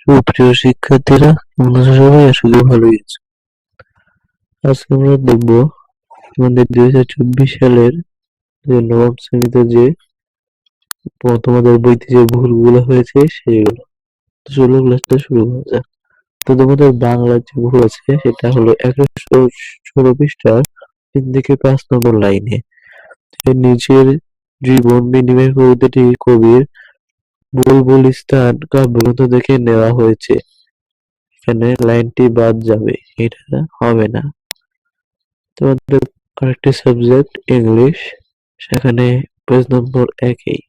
সুপ্রিয় শিক্ষার্থীরা তোমরা সবাই করি ভালোই আছো। আজকে আমরা দেখব আমাদের দুই হাজার চব্বিশ সালের যে নবম শ্রেণীতে যে তোমাদের বইতে যে ভুলগুলো হয়েছে সেগুলো। তো চলো ক্লাসটা শুরু করা যাক। তো তোমাদের বাংলার যে ভুল আছে, সেটা হলো একশো ষোলো পৃষ্ঠার তিন থেকে পাঁচ নম্বর লাইনে। নিজের জীবন বিনিময় কবির বুলবুলিস্তান কাব্যগ্রন্থ থেকে নেওয়া হয়েছে। এখানে লাইনটি বাদ যাবে, এটা হবে না। তোমাদের আরেকটি সাবজেক্ট ইংলিশ সেখানে পেজ নম্বর একই।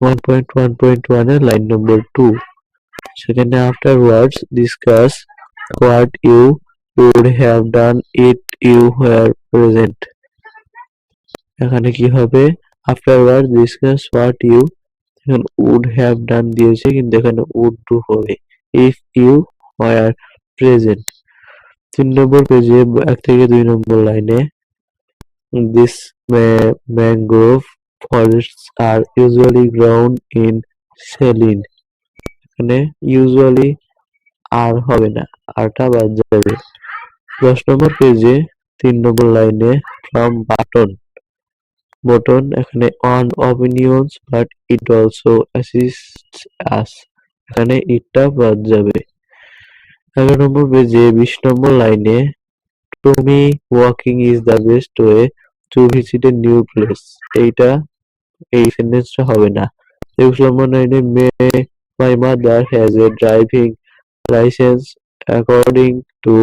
ওয়ান পয়েন্ট ওয়ান পয়েন্ট ওয়ানে লাইন নম্বর টু সেখানে after words discuss what you would have done it you hair present এখানে কি হবে? After words discuss what you এখানে উড হ্যাভ ডান দিয়েছে, কিন্তু এখানে উড ডু হবে। ইফ ইউ ওয়ার প্রেজেন্ট তিন নম্বর পেজে এক থেকে দুই নম্বর লাইনে this mangrove forests are usually grown in saline এখানে ইউজুয়ালি আর হবে না আরটা বাদ যাবে। দশ নম্বর পেজে তিন নম্বর লাইনে ফ্রম বাটন বটন এখানে on opinions but it also assists us এখানে ইটটা বাদ যাবে। এগারো নম্বর পেজে বিশ নম্বর লাইনে to walking is the best way to visit a new place এইটা, এই সেন্টেন্সটা হবে না। একুশ নম্বর লাইনে may my mother has a driving licence according to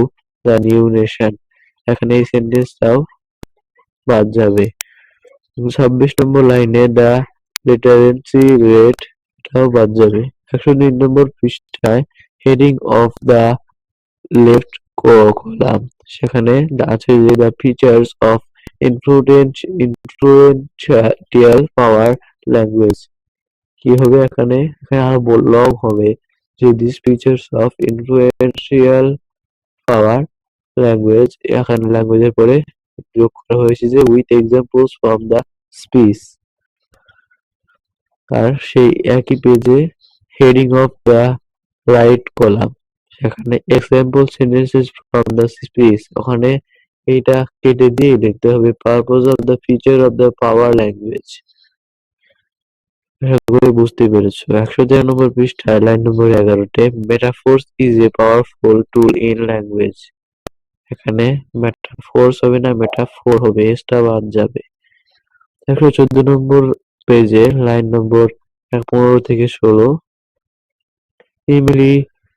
the new nation এখানে এই সেন্টেন্সটাও বাদ যাবে। ছাব্বিশ নম্বর লাইনে দ্য লিটারেন্সি রেট এটাও বাদ যাবে। একশো দুই নম্বর পৃষ্ঠায় heading of the left column সেখানে আছে যে the features of influence influential power language কি হবে এখানে? এখানে আর বললেও হবে যে this features of influential power language এখানে ল্যাঙ্গুয়েজের পরে যোগ করা হয়েছে যে with examples from the speech আর সেই একই পেজে heading of the right column সেখানে example sentences from the speech ওখানে এটা কেটে দিয়ে লিখতে হবে purpose of the feature of the power language বুঝতে পেরেছ। একশো তেরো নম্বর পৃষ্ঠায় লাইন নম্বর এগারোতে metaphors is a powerful tool in language এখানে মেটাফোর্স হবে না মেটাফোর হবে এসটা বাদ যাবে একশো চোদ্দ নম্বর পেজে লাইন নম্বর পনেরো থেকে ষোলো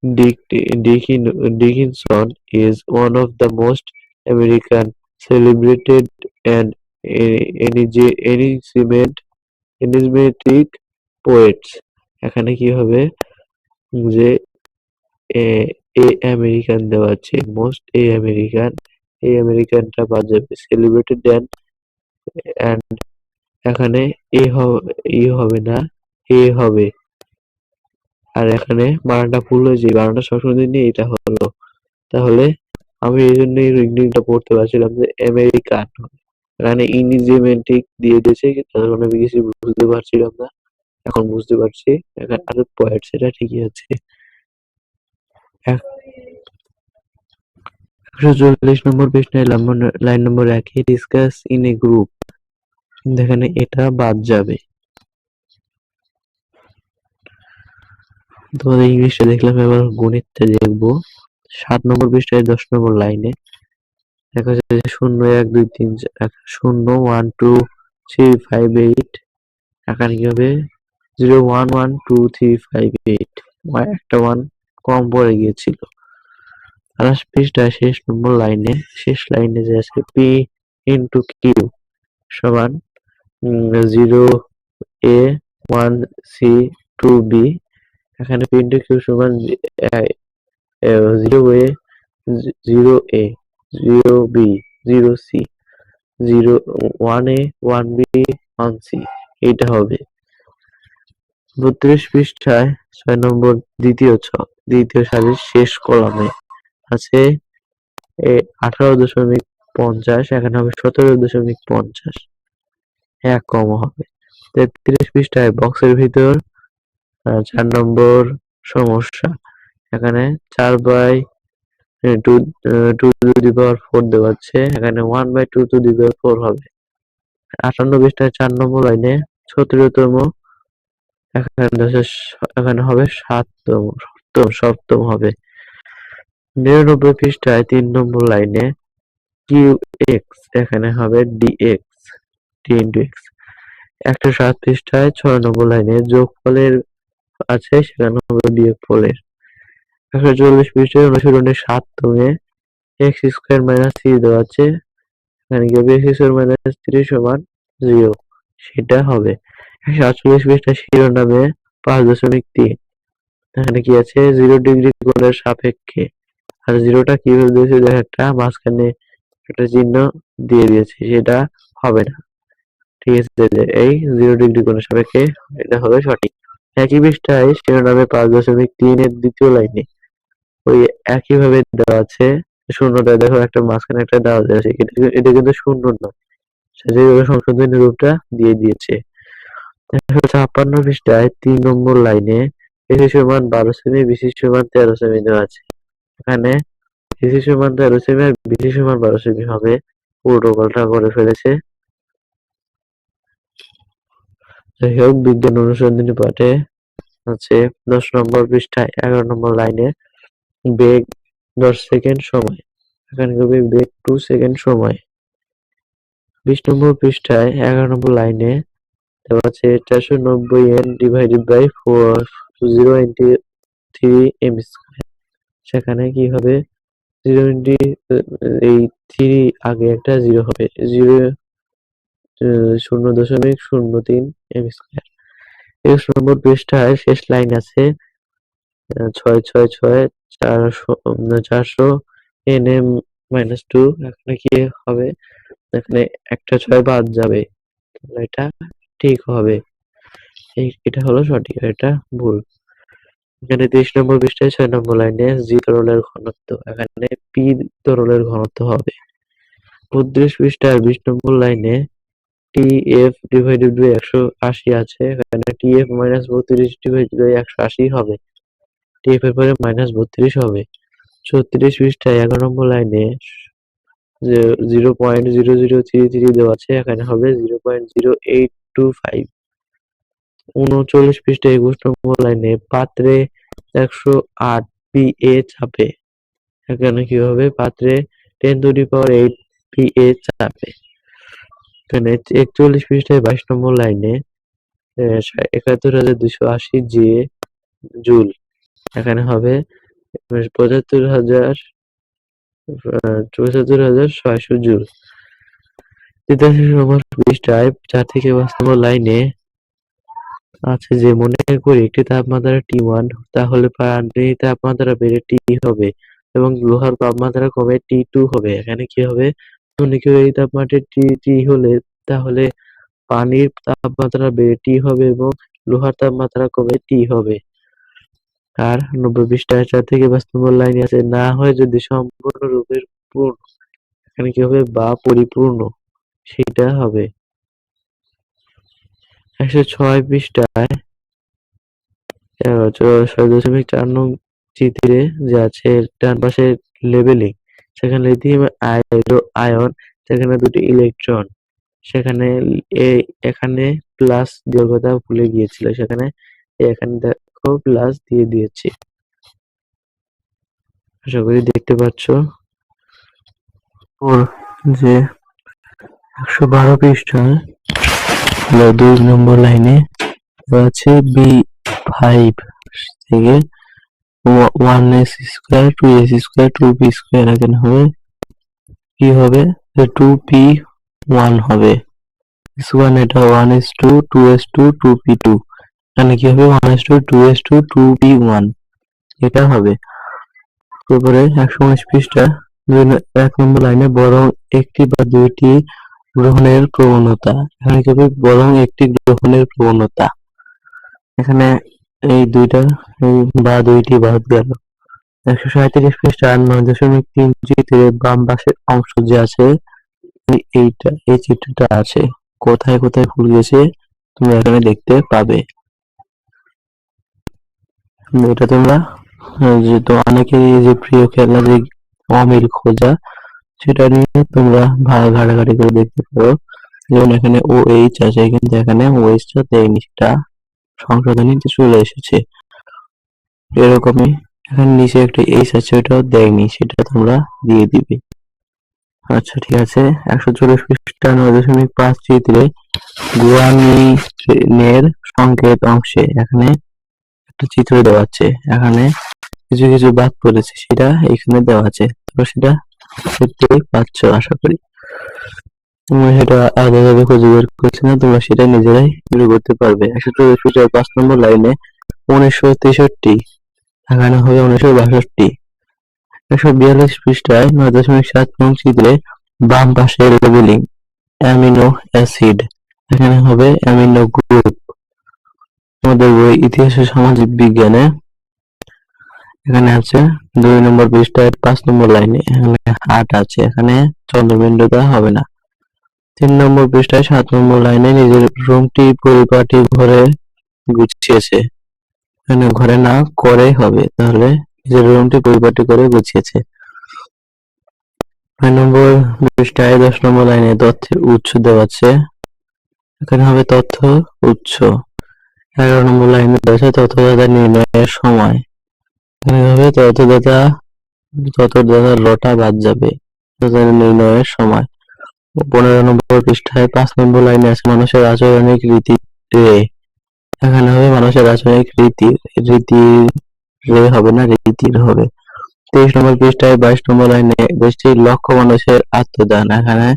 Dickin- Dickinson is one of the most American celebrated and e- enigmatic poets এখানে কি হবে যে এ আমেরিকান দেওয়া আছে মোস্ট এ আমেরিকান এ আমেরিকানটা বাদ যাবে সেলিব্রেটেড অ্যান্ড অ্যান্ড এখানে এ হবে, ই হবে না এ হবে। আর এখানে বানানটা ভুল হয়েছে বানানটা সবসময় নিয়ে এটা হলো। তাহলে আমি এই জন্য ইংরেজিটা পড়তে পারছিলাম যে, আমেরিকান। এখানে ইনিজেমেন্টিক দিয়ে দিয়েছে তার আমি কিছু বুঝতে পারছিলাম না। এখন বুঝতে পারছি, এখানে আর পয়েন্ট সেটা ঠিকই আছে। একশো চল্লিশ নম্বর পৃষ্ঠায় লাইন নম্বর একই ডিসকাস ইন এ গ্রুপ এখানে এটা বাদ যাবে। তোমাদের ইংলিশটা দেখলাম এবার গণিতটা দেখব। সাত নম্বর পৃষ্ঠায় দশ নম্বর লাইনে দেখা যাচ্ছে শূন্য এক দুই তিন চার শূন্য one two three five eight এখানে কি হবে? Zero one one two three five eight একটা ওয়ান কম পড়ে গিয়েছিল। আঠাশ পৃষ্ঠায় শেষ নম্বর লাইনে, শেষ লাইনে যে আছে পি ইন্টু কিউ সমান zero A one C two B এখানে পি ইন্টু কিউ সমান zero A zero A zero B zero C zero one A one B one C এইটা হবে। বত্রিশ পৃষ্ঠায় ছয় নম্বর দ্বিতীয় ছক দ্বিতীয় সারির শেষ কলামে আছে আঠারো দশমিক পঞ্চাশ, এখানে হবে সতেরো দশমিক পঞ্চাশ। এক কম হবে। তেত্রিশ পৃষ্ঠায় বক্সের ভিতর চার নম্বর সমস্যা। এখানে চার by two two to the power four দেওয়া আছে এখানে one by two to the power four হবে। আটান্ন পৃষ্ঠায় চার নম্বর লাইনে সতেরোতম এখানে এখানে হবে সাততম, সপ্তম সপ্তম হবে। নিরানব্বই পৃষ্ঠায় তিন নম্বর লাইনে কিউ এক্স, এখানে হবে D X. D into X একশো সাত পৃষ্ঠায় ছয় নম্বর লাইনে যোগফলের আছে, সেখানে হবে বিয়োগ ফলের একশো চল্লিশ পৃষ্ঠায় অনুশীলনের সাততমে এক্স স্কোয়ার মাইনাস থ্রি দেওয়া আছে, এখানে কি এক্স স্কোয়ার মাইনাস থ্রি সমান জিরো সেটা হবে। একশো আটচল্লিশ পৃষ্ঠা শিরোনামে পাঁচ দশমিক তিন, এখানে কি আছে? জিরো ডিগ্রি কোণের সাপেক্ষে। আর জিরোটা কীভাবে দিয়েছে? দেখো মাঝখানে একটা চিহ্ন দিয়ে দিয়েছে, সেটা হবে না। ঠিক আছে এই জিরো ডিগ্রি কোণের সাপেক্ষে এটা হবে সঠিক। একই পৃষ্ঠায় শিরোনামে পাঁচ দশমিক তিনের দ্বিতীয় লাইনে ওই একই ভাবে দেওয়া আছে শূন্যটা দেখো একটা মাঝখানে একটা দেওয়া আছে এটা কিন্তু শূন্য নয়। সে যেভাবে সংশোধনী রূপটা দিয়ে দিয়েছে। ছাপ্পান্ন পৃষ্ঠায় তিন নম্বর লাইনে এসি সমান বারো সেমি বিসি সমান তেরো সেমি দেওয়া আছে। এখানে এসি সমান তেরো সেমি আর বিসি সমান বারো সেমি হবে। প্রোটোকলটা করে ফেলেছে। যাই হোক বিজ্ঞান অনুসন্ধানী পাঠে আছে দশ নম্বর পৃষ্ঠায় এগারো নম্বর লাইনে, বেগ দশ সেকেন্ড সময়। এখানে হবে বেগ টু সেকেন্ড সময়। বিশ নম্বর পৃষ্ঠায় এগারো নম্বর লাইনে দেওয়া আছে চারশো নব্বই N divided by four zero into three M square সেখানে কি হবে? জিরো ইন্টু এই থ্রি আগে একটা জিরো হবে। জিরো শূন্য দশমিক শূন্য তিন এম স্কোয়ার। একুশ নম্বর পৃষ্ঠায় শেষ লাইন আছে ছয় ছয় ছয় চারশো চারশো এন এম মাইনাস টু। এখানে কি হবে? এখানে একটা ছয় বাদ যাবে। এটা ঠিক হবে। এটা হলো সঠিক, এটা ভুল। এখানে তেইশ নম্বর পৃষ্ঠায় ছয় নম্বর লাইনে জি তরলের ঘনত্ব, এখানে পি তরলের ঘনত্ব হবে। বত্রিশ পৃষ্ঠার বিশ নম্বর লাইনে টি এফ ডিভাইডেড বাই একশো আশি আছে। এখানে টি এফ মাইনাস বত্রিশ ডিভাইডেড বাই একশো আশি হবে। টি এফ এর পরে মাইনাস বত্রিশ হবে। ছত্রিশ পৃষ্ঠায় এগারো নম্বর লাইনে zero point zero zero three three দেওয়া আছে, এখানে হবে zero point zero eight two five উনচল্লিশ পৃষ্ঠায় একুশ নম্বর লাইনে পাত্রে একশো আট পি এ চাপে। এখানে কি হবে? পাত্রে ten to the power eight P A চাপে। এখানে একচল্লিশ পৃষ্ঠায় বাইশ নম্বর লাইনে একাত্তর হাজার দুশো আশি জি জুল। এখানে হবে পঁচাত্তর হাজার চৌষট্টি হাজার ছয়শো জুল। তিতাশি নম্বর পৃষ্ঠায় চার থেকে পাঁচ নম্বর লাইনে আছে যে, মনে করি একটি তাপমাত্রা টি ওয়ান, তাহলে পানির তাপমাত্রা বেড়ে টি হবে এবং লোহার তাপমাত্রা কমে টি টু হবে। এখানে কি হবে? মনে করি এই তাপমাত্রা টি টি হলে তাহলে পানির তাপমাত্রা বেড়ে টি হবে এবং লোহার তাপমাত্রা কমে টি হবে? আর নব্বই পৃষ্ঠায় চার থেকে পাঁচ নম্বর লাইনে আছে, না হয় যদি সম্পূর্ণ রূপের পূর্ণ, এখানে কি হবে? বা পরিপূর্ণ, সেটা হবে। একশো ছয় পৃষ্ঠায় ছয় দশমিক চার নং চিত্রে যে আছে ডান পাশে লেবেলিং সেখানে লিথিয়াম আয়ন সেখানে দুটি ইলেকট্রন সেখানে এখানে প্লাস দেওয়ার কথা ভুলে গিয়েছিল, সেখানে এখানে দেখো প্লাস দিয়ে দিয়েছি। আশা করি দেখতে পাচ্ছ। ওর যে একশো বারো পৃষ্ঠায় দুই নম্বর লাইনে আছে বি ফাইভ থেকে one S square two S square two P square এখানে হবে। কি হবে? টু পি ওয়ান হবে। ওয়ান এটা one S two two S two two P two এখানে কি হবে? One S two two S two two P one এটা হবে। তারপরে একশো উনিশ পৃষ্ঠা এক নম্বর লাইনে বরং একটি বা দুইটি গ্রহণের প্রবণতা। এখানে কি হবে? বরং একটি গ্রহণের প্রবণতা। এখানে এই দুইটা বা দুইটি বাদ গেল। একশো সাঁইত্রিশ পৃষ্ঠা নয় দশমিক তিন চিত্রের বাম পাশের অংশ যে আছে এইটা, এই চিত্রটা আছে, কোথায় কোথায় ভুল গেছে, তুমি এখানে দেখতে পাবে। এটা তোমরা যেহেতু অনেকেরই যে প্রিয় খেলা যে অমিল খোঁজা, সেটা নিয়ে তোমরা ভালো ঘাটাঘাটি করে দেখতে পারো। যেমন এখানে ও এইচ আছে, কিন্তু এখানে ও দেয়নি, সেটা সংশোধনীতে চলে এসেছে। এরকমই এখানে নিচে একটা এইচ আছে, ওটাও দেয়নি, সেটা তোমরা দিয়ে দিবে। আচ্ছা ঠিক আছে। একশো চল্লিশ পৃষ্ঠা, নয় দশমিক পাঁচ চিত্রে গুয়ানিনের সংকেত অংশে এখানে একটা চিত্র দেওয়া আছে। এখানে কিছু কিছু বাদ পড়েছে, সেটা এখানে দেওয়া আছে। তোমরা সেটা দেখতে পাচ্ছ, আশা করি। তোমরা সেটা আলাদাভাবে খুঁজে বের করছি না, তোমরা সেটা নিজেরাই বের করতে পারবে। একশো পৃষ্ঠার পাঁচ নম্বর লাইনে উনিশশো তেষট্টি এখানে হবে উনিশশো বাষট্টি। একশো বিয়াল্লিশ পৃষ্ঠায় নয় দশমিক সাত নং চিত্রে বাম পাশে লেবেলিং, অ্যামিনো অ্যাসিড, এখানে হবে অ্যামিনো গ্রুপ। আমাদের বই ইতিহাস সামাজিক বিজ্ঞানে এখানে আছে, দুই নম্বর পৃষ্ঠায় পাঁচ নম্বর লাইনে এখানে হাট আছে, এখানে চন্দ্রবিন্দুটা হবে না। তিন নম্বর পৃষ্ঠায় সাত নম্বর লাইনে নিজের রুমটি, পরিপাটি ঘরে গুছিয়েছে। এখানে ঘরে না করে হবে, তাহলে নিজের রুমটি, পরিপাটি করে গুছিয়েছে। নয় নম্বর পৃষ্ঠায় দশ নম্বর লাইনে তথ্যের উৎস দেওয়া আছে। এখানে হবে তথ্য উৎস। এগারো নম্বর লাইনে দেওয়া আছে তথ্যদাতা নির্ণয়ের সময়। এখানে হবে তথ্যদাতা তথ্যদাতা লটা বাদ যাবে। তথ্যদাতা নির্ণয়ের সময়। পনেরো নম্বর পৃষ্ঠায়, পাঁচ নম্বর লাইনে আছে মানুষের আচরণিক রীতি রে। এখানে হবে মানুষের আচরণিক রীতি রীতির রে হবে না রীতির হবে। তেইশ নম্বর পৃষ্ঠায়, বাইশ নম্বর লাইনে, দেশটির লক্ষ্য মানুষের আত্মদান। এখানে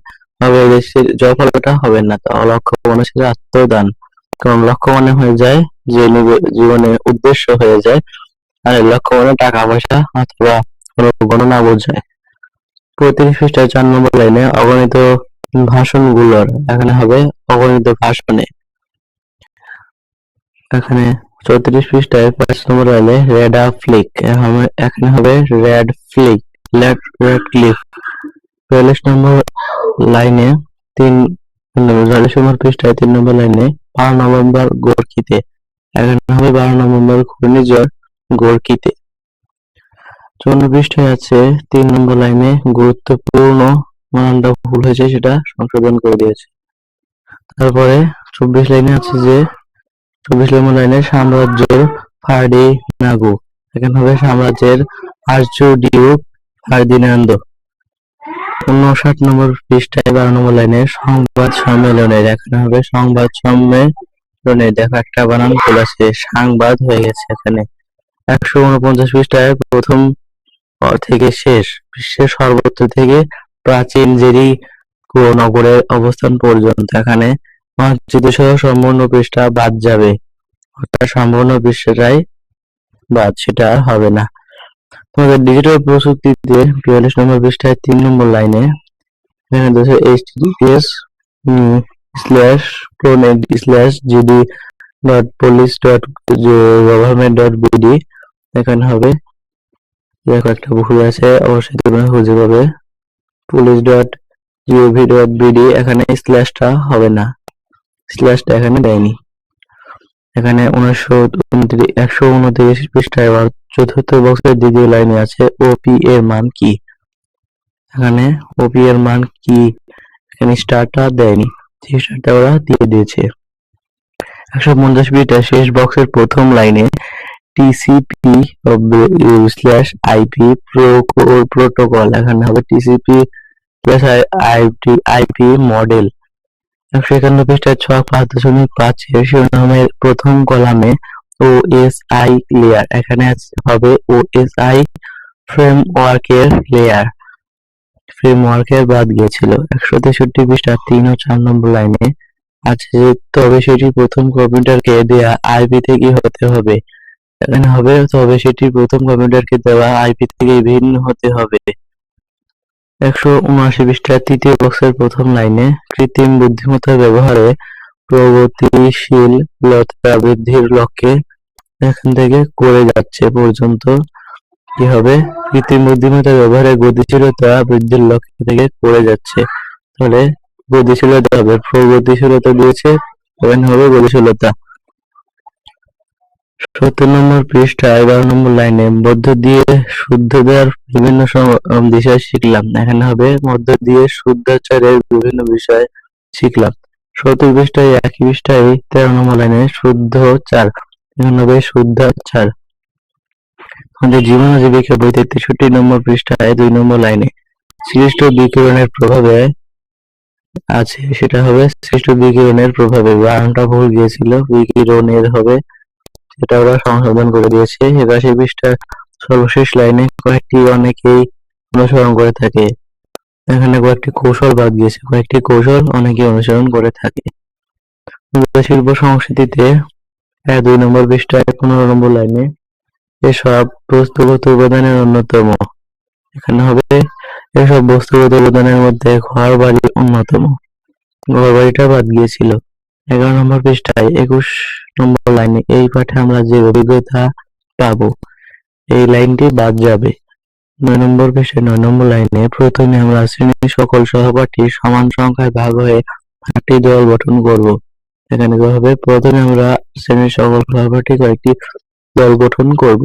হবে দেশটির জয়ফলটা হবে না, তো লক্ষ্য মানুষের আত্মদান। কারণ লক্ষ্য মানে হয়ে যায় যে জীবনের উদ্দেশ্য হয়ে যায়। আর লক্ষ্য মানে টাকা পয়সা অথবা কোনো গণনা বোঝায়। পঁয়ত্রিশ পৃষ্ঠায় চার নম্বর লাইনে অগণিত ভাষণগুলোর, এখানে হবে অগণিত ভাষণে। এখানে চৌত্রিশ পৃষ্ঠায় পাঁচ নম্বর লাইনে রেডা ফ্লিক, এখানে হবে রেড ফ্লিক রেড ক্লিফ। চল্লিশ নম্বর লাইনে তিন চল্লিশ নম্বর পৃষ্ঠায় তিন নম্বর লাইনে বারো নভেম্বর গোর্কিতে এখানে হবে বারো নভেম্বর ঘূর্ণিঝড় গোর্কিতে চৌন্ন পৃষ্ঠায় আছে তিন নম্বর লাইনে গুরুত্বপূর্ণ মানটা ভুল হয়েছে, সেটা সংশোধন করে দিয়েছে। তারপরে চব্বিশ লাইনে আছে যে, চব্বিশ নম্বর লাইনে সাম্রাজ্য ফার্ডি নাগু, এখানে হবে সাম্রাজ্যের আর্য ডিউক ফার্দিনান্দ। উনষাট নম্বর পৃষ্ঠায় বারো নম্বর লাইনে সংবাদ সম্মেলনের, এখানে হবে সংবাদ সম্মেলনে দেখো একটা বানান আছে, সাংবাদ হয়ে গেছে এখানে। একশো উনপঞ্চাশ পৃষ্ঠায় প্রথম থেকে শেষ, বিশ্বের সর্বত্র থেকে প্রাচীন জেরিকো নগরের অবস্থান পর্যন্ত। এখানে মানচিত্র সহ সম্পূর্ণ পৃষ্ঠা বাদ যাবে। অর্থাৎ সম্পূর্ণ পৃষ্ঠাটাই বাদ, সেটা আর হবে না। তোমাদের ডিজিটাল প্রযুক্তিতে বিয়াল্লিশ নম্বর পৃষ্ঠায় তিন নম্বর লাইনে GD dot police dot dot এখানে হবে। দেখো একটা ভুল আছে অবশ্যই তোমরা খুঁজে পাবে। Police dot GOV dot BD এখানে স্ল্যাশটা হবে না। স্ল্যাশটা এখানে দেয়নি। এখানে উনিশশো উনত্রিশ, একশো উনত্রিশ পৃষ্ঠায় আবার চতুর্থ বক্সের দ্বিতীয় লাইনে আছে ওপি এর মান কি? এখানে ওপি এর মান কি? এখানে স্টারটা দেয়নি। সেই স্টারটা ওরা দিয়ে দিয়েছে। একশো পঞ্চাশ পৃষ্ঠায় শেষ বক্সের প্রথম লাইনে টিসিপি স্ল্যাশ আইপি প্রোটোকল এখানে হবে TCP slash IP IP model একশো একান্ন পৃষ্ঠায় ছক পাঁচ দশমিক পাঁচের শিরোনামের প্রথম কলামে ও এস আই লেয়ার এখানে হবে ও এস আই ফ্রেমওয়ার্কের লেয়ার ফ্রেমওয়ার্কের বাদ গিয়েছিল। একশো তেষট্টি পৃষ্ঠা তিন ও চার নম্বর লাইনে আছে তবে সেটি প্রথম কম্পিউটারকে দেয়া আইপি থেকে হতে হবে। এখানে হবে, তবে সেটি প্রথম কম্পিউটারকে দেওয়া আইপি থেকে ভিন্ন হতে হবে। একশো উনআশি পৃষ্ঠার তৃতীয় বক্সের প্রথম লাইনে, কৃত্রিম বুদ্ধিমত্তা ব্যবহারে প্রগতিশীলতা বৃদ্ধির লক্ষ্যে এখান থেকে করে যাচ্ছে পর্যন্ত কি হবে? কৃত্রিম বুদ্ধিমত্তা ব্যবহারে গতিশীলতা বৃদ্ধির লক্ষ্য থেকে করে যাচ্ছে। তাহলে গতিশীলতা হবে, প্রগতিশীলতা দিয়েছে হবে গতিশীলতা। সত্তর নম্বর পৃষ্ঠা, এগারো নম্বর লাইনে, মধ্য দিয়ে শুদ্ধতার বিভিন্ন সম- বিষয় শিখলাম। এখানে হবে মধ্য দিয়ে শুদ্ধাচারের বিভিন্ন বিষয় শিখলাম। সত্তর পৃষ্ঠায় একই পৃষ্ঠায় তেরো নম্বর লাইনে শুদ্ধচার, এখানে হবে শুদ্ধাচার। আমাদের জীবন জীবিকা বইতে তেষট্টি নম্বর পৃষ্ঠায় দুই নম্বর লাইনে সৃষ্ট বিকিরণের প্রভাবে আছে। সেটা হবে সৃষ্ট বিকিরণের প্রভাবে। বানানটা ভুল গিয়েছিল। বিকিরণের হবে সেটা ওরা সংশোধন করে দিয়েছে। একাশি পৃষ্ঠার সর্বশেষ লাইনে কয়েকটি অনেকেই অনুসরণ করে থাকে। এখানে কয়েকটি কৌশল বাদ গিয়েছে কয়েকটি কৌশল অনেকে অনুসরণ করে থাকে। শিল্প সংস্কৃতিতে দুই নম্বর পৃষ্ঠায় পনেরো নম্বর লাইনে এসব বস্তুগত উপাদানের অন্যতম। এখানে হবে এসব বস্তুগত উপাদানের মধ্যে ঘর বাড়ি অন্যতম। ঘর বাড়িটা বাদ গিয়েছিল। এগারো নম্বর পৃষ্ঠায়, একুশ নম্বর লাইনে, এই পাঠে আমরা যে অভিজ্ঞতা পাবো, এই লাইনটি বাদ যাবে। নয় নম্বর পৃষ্ঠায়, নয় নম্বর লাইনে, প্রথমে আমরা শ্রেণির সকল সহপাঠী সমান সংখ্যায় ভাগ হয়ে আটটি দল গঠন করব। এখানে হবে, প্রথমে আমরা শ্রেণির সকল সহপাঠী কয়েকটি দল গঠন করব।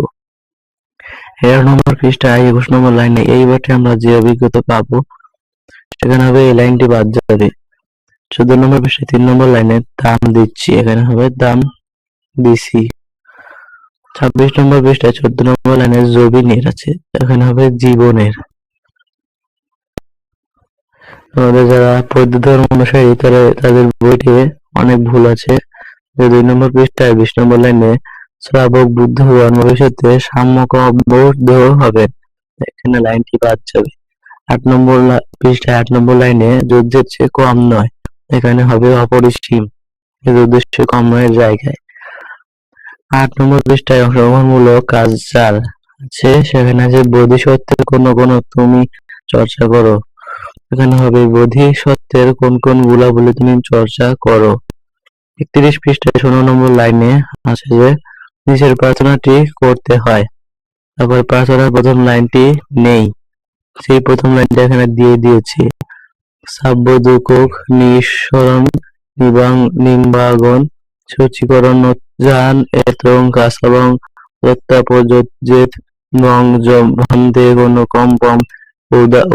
এগারো নম্বর পৃষ্ঠায়, একুশ নম্বর লাইনে, এই পাঠে আমরা যে অভিজ্ঞতা পাবো, সেখানে হবে, এই লাইনটি বাদ যাবে। চোদ্দ নম্বর পৃষ্ঠায় তিন নম্বর লাইনে দাম দিচ্ছি, এখানে হবে দাম দিছি। ছাব্বিশ নম্বর পৃষ্ঠায় চোদ্দ নম্বর লাইনে জবিনের আছে, এখানে হবে জীবনের। আমাদের যারা বৌদ্ধ ধর্ম অনুসারী, তারা তাদের বইতে অনেক ভুল আছে। দুই নম্বর পৃষ্ঠায় বিশ নম্বর লাইনে শ্রাবক বুদ্ধ হওয়ার ভবিষ্যতে সাম্যক অবদ্ধ হবে এখানে লাইনটি বাদ যাবে। আট নম্বর পৃষ্ঠায় আট নম্বর লাইনে যুদ্ধের চেয়ে কম নয়। এখানে হবে অপরিসীম। এই যুদ্ধের চেয়ে জায়গায়। আট নম্বর পৃষ্ঠায় অংশগ্রহণমূলক কাজ চার আছে, সেখানে আছে, বোধিসত্ত্বের কোন কোন তুমি চর্চা করো। এখানে হবে, বোধিসত্ত্বের কোন কোন গুলাবলী তুমি চর্চা করো? একত্রিশ পৃষ্ঠায় ষোলো নম্বর লাইনে আছে যে, নিচের প্রার্থনাটি করতে হয়। তারপর প্রার্থনার প্রথম লাইনটি নেই। সেই প্রথম লাইনটা এখানে দিয়ে দিয়েছি। সাব্য দুকক নিঃসরণ নিম্বাগন, সূচীকরণ, জান এবং কাসাবং প্রত্যাপযোজ্যেত নং ভন্দে কম্পম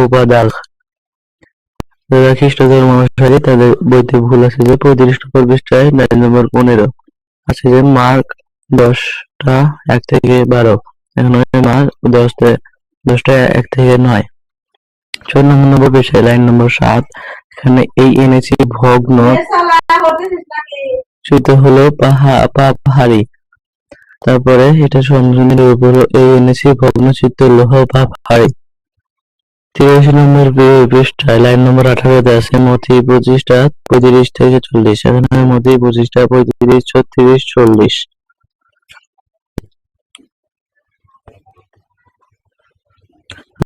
উপাদাগ যারা খ্রিস্ট ধর্ম অনুসারী তাদের বইতে ভুল আছে যে পঁয়ত্রিশ নম্বর পৃষ্ঠায় লাইন নম্বর পনেরো। আছে যে মার্ক দশটা এক থেকে বারো। এখানে মার্ক দশটা দশটা এক থেকে নয়। চোদ্দ নম্বর পৃষ্ঠায় লাইন নম্বর সাত। এখানে এই এনেছি ভগ্ন চ্যুত হলো পাহা পাহাড়ি। তারপরে এটা সংযোজনের উপর এই এনেছি ভগ্নচিত্ত লোহ পাহাড়ি। তিরাশি নম্বর পৃষ্ঠায় লাইন নম্বর আঠারোতে আছে মতি পঁচিশটা পঁয়ত্রিশ থেকে চল্লিশ। এখানে মতি পঁচিশটা পঁয়ত্রিশ, ছত্রিশ, চল্লিশ।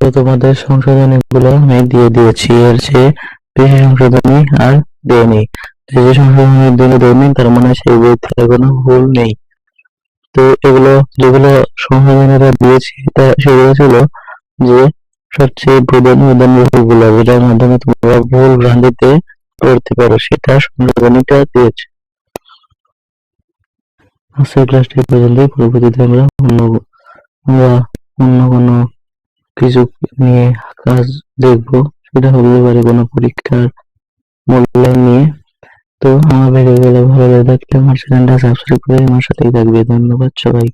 তো তোমাদের সংশোধনী গুলো আমি দিয়ে দিয়েছি। এর চেয়ে বেশি সংশোধনী আর দেয়নি। যে সংশোধনী দিলে দেয়নি, তার মানে সেই বইতে কোনো ভুল নেই। তো এগুলো যেগুলো সংশোধনীরা দিয়েছি, তা সেগুলো ছিল যে সবচেয়ে প্রধান প্রধান ভুলগুলো, যেটার মাধ্যমে তোমরা ভুল ভ্রান্তিতে পড়তে পারো, সেটা সংশোধনীটা দিয়েছে। আজকের ক্লাসটি এই পর্যন্তই। পরবর্তীতে আমরা অন্য আমরা অন্য কোনো কিছু নিয়ে কাজ দেখব। সেটা হতে পারে কোনো পরীক্ষার মূল্যায়ন নিয়ে। তো আমার ভিডিওগুলো ভালো লাগে থাকলে আমার চ্যানেলটা সাবস্ক্রাইব করে আমার সাথেই থাকবে। ধন্যবাদ সবাই